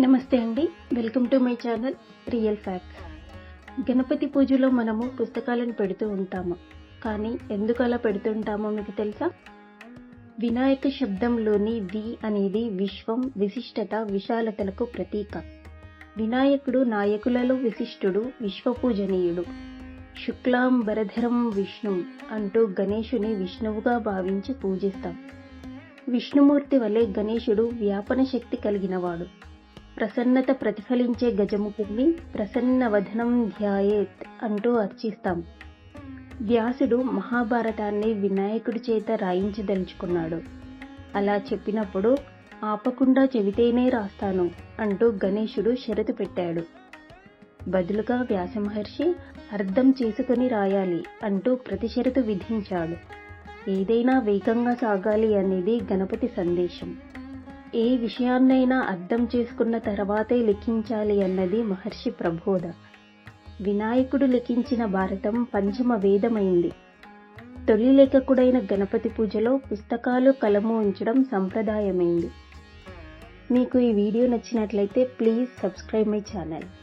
నమస్తే అండి. Welcome to my channel real facts. Ganapati పూజలో మనము పుస్తకాలను పెడుతూ ఉంటాము. కానీ ఎందుకు అలా పెడుతుంటామో మీకు తెలుసా? వినాయక శబ్దంలోని వి అనేది విశ్వం విశిష్టత విశాలతలకు ప్రతీక. వినాయకుడు నాయకులలో విశిష్టుడు విశ్వపూజనీయుడు. శుక్లాం భరధరం విష్ణు అంటూ గణేషుని విష్ణువుగా భావించి పూజిస్తాం. విష్ణుమూర్తి వలె గణేశుడు వ్యాపన శక్తి కలిగినవాడు. ప్రసన్నత ప్రతిఫలించే గజముఖుడిని ప్రసన్న వదనం ధ్యాయేత్ అంటూ అర్చిస్తాం. వ్యాసుడు మహాభారతాన్ని వినాయకుడి చేత రాయించదలుచుకున్నాడు అలా చెప్పినప్పుడు ఆపకుండా చెబితేనే రాస్తాను అంటూ గణేశుడు షరతు పెట్టాడు. బదులుగా వ్యాసమహర్షి అర్థం చేసుకుని రాయాలి అంటూ ప్రతి షరతు విధించాడు. ఏదైనా వేగంగా సాగాలి అనేది గణపతి సందేశం. ఏ విషయాన్నైనా అర్థం చేసుకున్న తర్వాతే లిఖించాలి అన్నది మహర్షి ప్రబోధ. వినాయకుడు లిఖించిన భారతం పంచమ వేదమైంది. తొలి లేఖకుడైన గణపతి పూజలో పుస్తకాలు కలము ఉంచడం సంప్రదాయమైంది. మీకు ఈ వీడియో నచ్చినట్లయితే ప్లీజ్ సబ్స్క్రైబ్ మై ఛానల్.